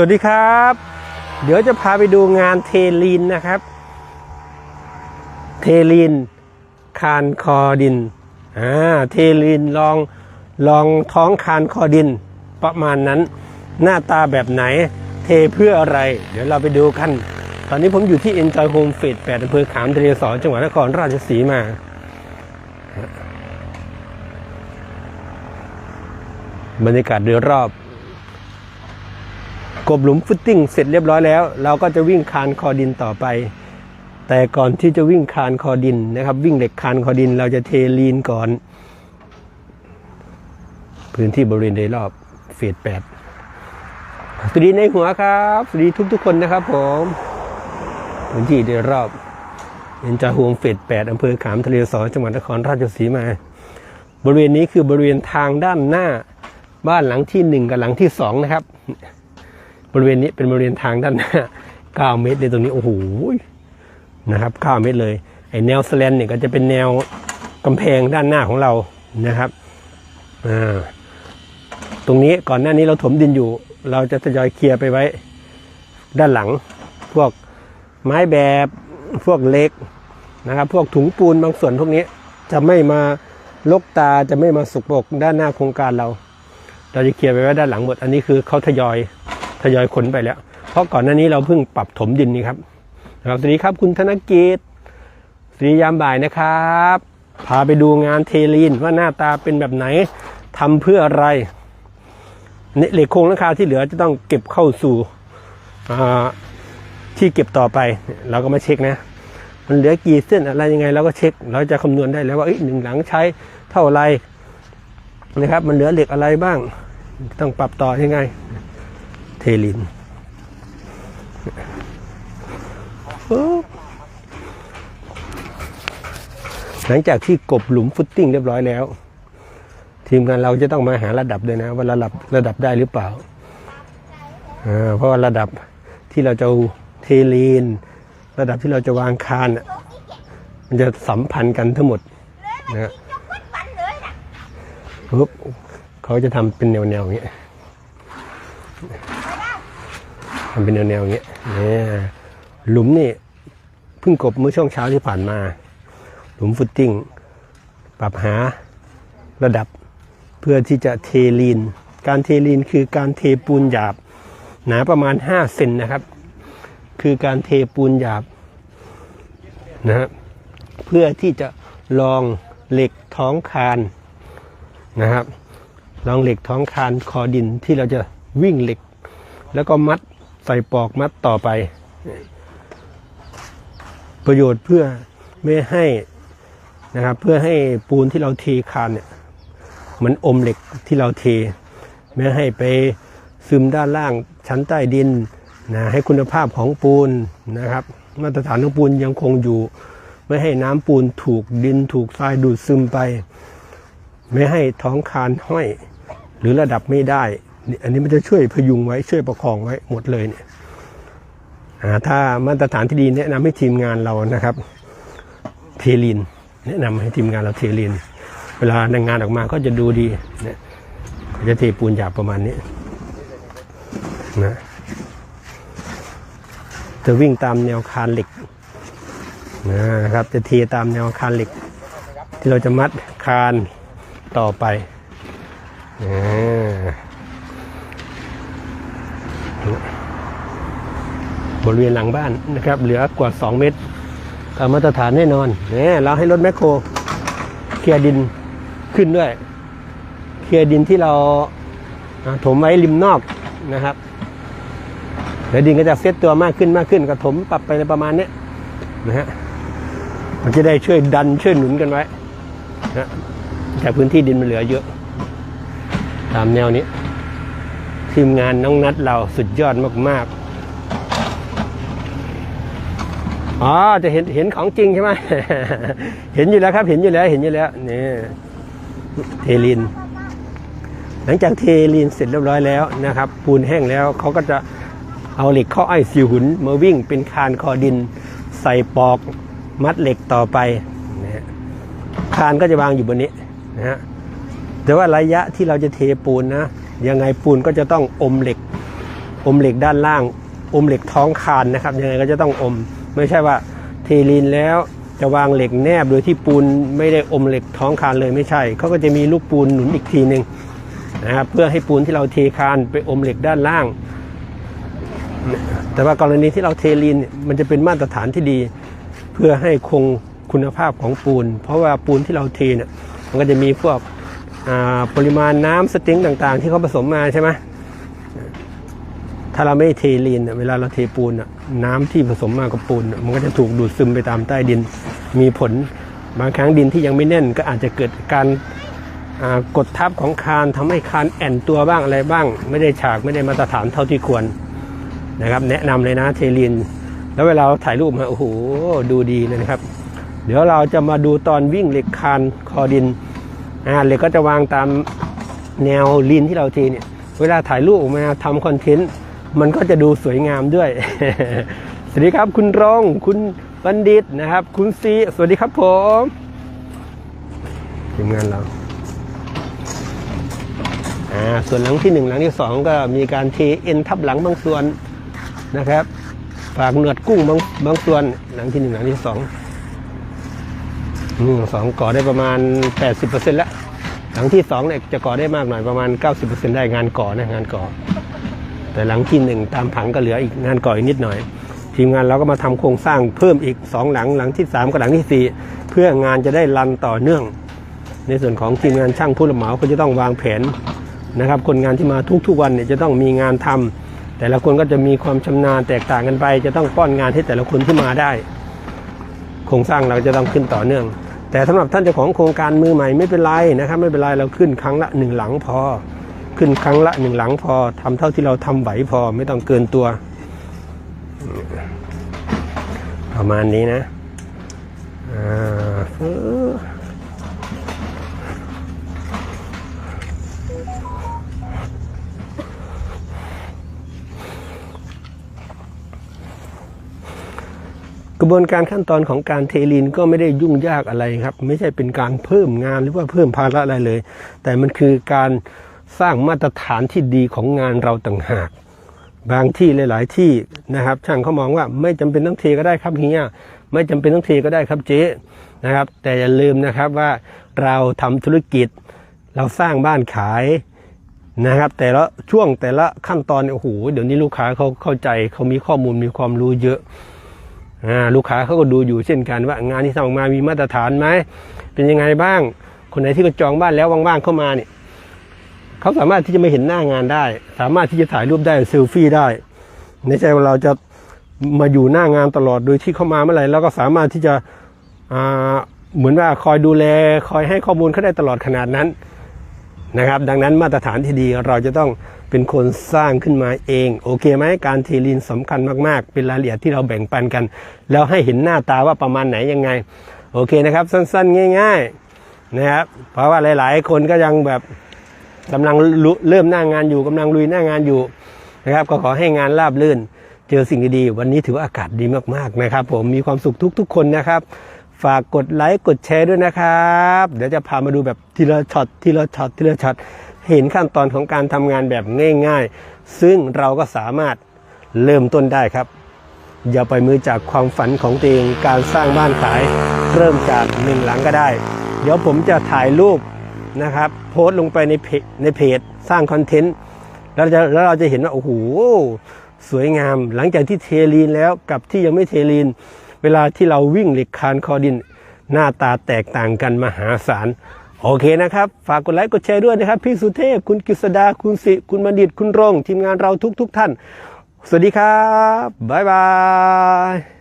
วัสดีครับ เดี๋ยวจะพาไปดูงานเทลีนนะครับ เทลีนคานคอดินอ่าเทลีนลองลองท้องคานคอดิน ประมาณนั้นหน้าตาแบบไหนเทเพื่ออะไร เดี๋ยวเราไปดูกัน ตอนนี้ผมอยู่ที่ Enjoy Home f e d 8อำเภอขามทะเลสอจังหวัดนครราชสีมาบรรยากาศโดยรอบ กบหลุมฟุตติ้งเสร็จเรียบร้อยแล้ว เราก็จะวิ่งคานคอดินต่อไป แต่ก่อนที่จะวิ่งคานคอดินนะครับ วิ่งเหล็กคานคอดิน เราจะเทลีนก่อน พื้นที่บริเวณโดยรอบเฟสแปดสวัสดีในหัวครับสวัสดีทุกๆคนนะครับผมพื้นที่โดยรอบเอ็นจาหวงเฟสแปดอำเภอขามทะเลสอจังหวัดนครราชสีมา บริเวณนี้คือบริเวณทางด้านหน้าบ้านหลังที่หนึ่งกับหลังที่สองนะครับ บริเวณนี้เป็นบริเวณทางด้านหน้า 9 เมตรในตรงนี้โอ้โหนะครับ 9 เมตรเลยไอแนวสแลนเนี่ยก็จะเป็นแนวกำแพงด้านหน้าของเรานะครับอ่าตรงนี้ก่อนหน้านี้เราถมดินอยู่ เราจะทยอยเคลียร์ไปไว้ ด้านหลัง พวกไม้แบบพวกเล็กนะครับ พวกถุงปูนบางส่วนพวกนี้จะไม่มาลกตาจะไม่มาสุกปกด้านหน้าโครงการเรา เราจะเคลียร์ไปไว้ด้านหลังหมด อันนี้คือเขาทยอย ทยอยขนไปแล้ว เพราะก่อนหน้านี้เราเพิ่งปรับถมดินนี่ครับนะครับสวัสดีครับคุณธนกิจสวัสดียามบ่ายนะครับ พาไปดูงานเทลีนว่าหน้าตาเป็นแบบไหนทำเพื่ออะไรเนี่ยเหล็กโครงหลังคาที่เหลือจะต้องเก็บเข้าสู่ที่เก็บต่อไปเราก็มาเช็คนะ มันเหลือกี่เส้นอะไรยังไงเราก็เช็ค เราจะคำนวณได้แล้วว่าอ้ยหนึ่งหลังใช้เท่าไรนะครับ มันเหลือเหล็กอะไรบ้าง ต้องปรับต่อยังไง เทลินหลังจากที่กบหลุมฟุตติ้งเรียบร้อยแล้ว ทีมงานเราจะต้องมาหาระดับด้วยนะ ว่าระดับระดับได้หรือเปล่าเพราะว่าระดับที่เราจะเทลีน ระดับที่เราจะวางคานมันจะสัมพันธ์กันทั้งหมดนะฮะปุ๊บเขาจะทำเป็นแนวๆอย่างเงี้ย ทำเป็นแนวๆอย่างเงี้ยเนี่ยหลุมนี่เพิ่งกบเมื่อช่วงเช้าที่ผ่านมา หลุมฟุตติ้ง ปรับหาระดับเพื่อที่จะเทลีน การเทลีนคือการเทปูนหยาบ หนาประมาณ 5 เซนนะครับ คือการเทปูนหยาบนะฮะเพื่อที่จะลองเหล็กท้องคานนะครับ ลองเหล็กท้องคานคอดินที่เราจะวิ่งเหล็ก แล้วก็มัด ใส่ปอกมัดต่อไป ประโยชน์เพื่อไม่ให้นะครับ เพื่อให้ปูนที่เราเทคานเนี่ยมันอมเหล็กที่เราเท ไม่ให้ไปซึมด้านล่างชั้นใต้ดินนะให้คุณภาพของปูนนะครับ มาตรฐานของปูนยังคงอยู่ ไม่ให้น้ำปูนถูกดินถูกทรายดูดซึมไป ไม่ให้ท้องคานห้อย หรือระดับไม่ได้ อันนี้มันจะช่วยพยุงไว้ช่วยประคองไว้หมดเลยเนี่ยถ้ามาตรฐานที่ดีแนะนำให้ทีมงานเรานะครับ เทลิน แนะนำให้ทีมงานเราเทลิน เวลาในงานออกมาก็จะดูดีเนี่ยจะเทปูนหยาบประมาณนี้นะจะวิ่งตามแนวคานเหล็กนะครับ จะเทตามแนวคานเหล็ก ที่เราจะมัดคานต่อไปอ่า บริเวณหลังบ้านนะครับ เหลือกว่า 2 เมตรตามมาตรฐานแน่นอนเนี่ยเราให้รถแมคโครเคลียร์ดินขึ้นด้วย เคลียร์ดินที่เราถมไว้ริมนอกนะครับเดี๋ยวดินก็จะเซตตัวมากขึ้นมากขึ้นก็ถมปรับไปในประมาณนี้นะฮะมันจะได้ช่วยดันช่วยหนุนกันไว้นะแต่พื้นที่ดินมันเหลือเยอะ ตามแนวนี้ ทีมงานน้องนัดเราสุดยอดมากๆ อ๋อจะเห็นเห็นของจริงใช่ไหมเห็นอยู่แล้วครับ เห็นอยู่แล้วเห็นอยู่แล้วนี่เทลิน หลังจากเทลินเสร็จเรียบร้อยแล้วนะครับ ปูนแห้งแล้วเขาก็จะเอาเหล็กข้อไอ้สิวหุนมาวิ่งเป็นคานคอดิน ใส่ปอกมัดเหล็กต่อไปนะฮะคานก็จะวางอยู่บนนี้นะฮะแต่ว่าระยะที่เราจะเทปูนนะยังไงปูนก็จะต้องอมเหล็กออมเหล็กด้านล่าง อมเหล็กท้องคานนะครับ ยังไงก็จะต้องอม ไม่ใช่ว่าเทลีนแล้วจะวางเหล็กแนบโดยที่ปูนไม่ได้อมเหล็กท้องคานเลยไม่ใช่เขาก็จะมีลูกปูนหนุนอีกทีหนึ่งนะครับเพื่อให้ปูนที่เราเทคานไปอมเหล็กด้านล่าง แต่ว่ากรณีที่เราเทลีนมันจะเป็นมาตรฐานที่ดี เพื่อให้คงคุณภาพของปูน เพราะว่าปูนที่เราเทเนี่ยมันก็จะมีพวกปริมาณน้ำสติงต่างๆ ที่เขาผสมมาใช่ไหม ถ้าเราไม่เทลีนเวลาเราเทปูนน่ะน้ำที่ผสมมากับปูน มันก็จะถูกดูดซึมไปตามใต้ดิน มีผลบางครั้งดินที่ยังไม่แน่นก็อาจจะเกิดการกดทับของคานทำให้คานแอนตัวบ้างอะไรบ้าง ไม่ได้ฉากไม่ได้มาตรฐานเท่าที่ควรนะครับ แนะนำเลยนะเทลิน แล้วเวลาเราถ่ายรูปมาโอ้โหดูดีเลยนะครับ เดี๋ยวเราจะมาดูตอนวิ่งเหล็กคานคอดินอ่าเหล็กก็จะวางตามแนวลินที่เราเทเนี่ยเวลาถ่ายรูปออกมาทำคอนเทนต์ มันก็จะดูสวยงามด้วย สวัสดีครับคุณรองคุณบัณฑิตนะครับ คุณซีสวัสดีครับผมทีมงานเราอ่าส่วนหลังที่หนึ่งหลังที่สองก็มีการเทเอ็นทับหลังบางส่วนนะครับฝากเนือดกุ้งบางบางส่วนหลังที่หนึ่งหลังที่สองอืมสองก่อได้ประมาณ 80%แล้วหลังที่สองเนี่ยจะก่อได้มากหน่อยประมาณ 90%ได้งานก่อนะงานก่อ แต่หลังที่หนึ่งตามผังก็เหลืออีกงานก่ออีกนิดหน่อย ทีมงานเราก็มาทำโครงสร้างเพิ่มอีกสองหลังหลังที่สามกับหลังที่สี่เพื่องานจะได้รันต่อเนื่อง ในส่วนของทีมงานช่างผู้รับเหมาก็จะต้องวางแผนนะครับ คนงานที่มาทุกๆวันเนี่ยจะต้องมีงานทำแต่ละคนก็จะมีความชำนาญแตกต่างกันไป จะต้องป้อนงานให้แต่ละคนที่มาได้ โครงสร้างเราจะต้องขึ้นต่อเนื่อง แต่สำหรับท่านเจ้าของโครงการมือใหม่ไม่เป็นไรนะครับ ไม่เป็นไรเราขึ้นครั้งละหนึ่งหลังพอ ขึ้นครั้งละหนึ่งหลังพอทำเท่าที่เราทำไหวพอไม่ต้องเกินตัว ประมาณนี้นะอ่ากระบวนการขั้นตอนของการเทลีนก็ไม่ได้ยุ่งยากอะไรครับ ไม่ใช่เป็นการเพิ่มงานหรือว่าเพิ่มภาระอะไรเลย แต่มันคือการ สร้างมาตรฐานที่ดีของงานเราต่างหาก บางที่หลาย ๆ ที่นะครับ ช่างเขามองว่าไม่จำเป็นต้องเทก็ได้ครับเฮียไม่จำเป็นต้องเทก็ได้ครับเจ๊นะครับ แต่อย่าลืมนะครับว่าเราทำธุรกิจ เราสร้างบ้านขายนะครับ แต่ละช่วงแต่ละขั้นตอนโอ้โหเดี๋ยวนี้ลูกค้าเขาเข้าใจเขามีข้อมูลมีความรู้เยอะลูกค้าเขาก็ดูอยู่เช่นกันว่างานที่ทำออกมามีมาตรฐานไหมเป็นยังไงบ้าง คนไหนที่ก็จองบ้านแล้วว่างๆเข้ามาเนี่ย เขาสามารถที่จะไม่เห็นหน้างานได้ สามารถที่จะถ่ายรูปได้เซลฟี่ได้ไม่ใช่ว่าเราจะมาอยู่หน้างานตลอดโดยที่เข้ามาเมื่อไหร่เราก็สามารถที่จะเหมือนว่าคอยดูแลคอยให้ข้อมูลเขาได้ตลอดขนาดนั้นนะครับ ดังนั้นมาตรฐานที่ดีเราจะต้องเป็นคนสร้างขึ้นมาเอง โอเคไหมการเทลีนสำคัญมากๆ เป็นรายละเอียดที่เราแบ่งปันกัน แล้วให้เห็นหน้าตาว่าประมาณไหนยังไง โอเคนะครับ สั้นๆ ง่าย ๆ นะครับ เพราะว่าหลาย ๆ คนก็ยังแบบ กำลังเริ่มหน้างานอยู่กำลังลุยหน้างานอยู่นะครับ ก็ขอให้งานราบรื่น เจอสิ่งดีๆวันนี้ถือว่าอากาศดีมากๆนะครับ ผมมีความสุขทุก ๆ คนนะครับ ฝากกดไลค์กดแชร์ด้วยนะครับ เดี๋ยวจะพามาดูแบบทีละช็อตทีละช็อตทีละช็อตเห็นขั้นตอนของการทำงานแบบง่าย ๆ ซึ่งเราก็สามารถเริ่มต้นได้ครับ อย่าไปล่อยมือจากความฝันของตัวเองการสร้างบ้านขาย เริ่มจากหนึ่งหลังก็ได้ เดี๋ยวผมจะถ่ายรูป นะครับ โพสต์ลงไปในเพจในเพจสร้างคอนเทนต์แล้วจะแล้วเราจะเห็นว่าโอ้โหสวยงาม หลังจากที่เทลีนแล้วกับที่ยังไม่เทลีน เวลาที่เราวิ่งเหล็กคานคอดิน หน้าตาแตกต่างกันมหาศาลโอเคนะครับ ฝากกดไลค์กดแชร์ด้วยนะครับ พี่สุเทพ คุณกฤษดาคุณสิ คุณบัณฑิตคุณรง ทีมงานเราทุกๆทท่าน สวัสดีครับ บ๊ายบาย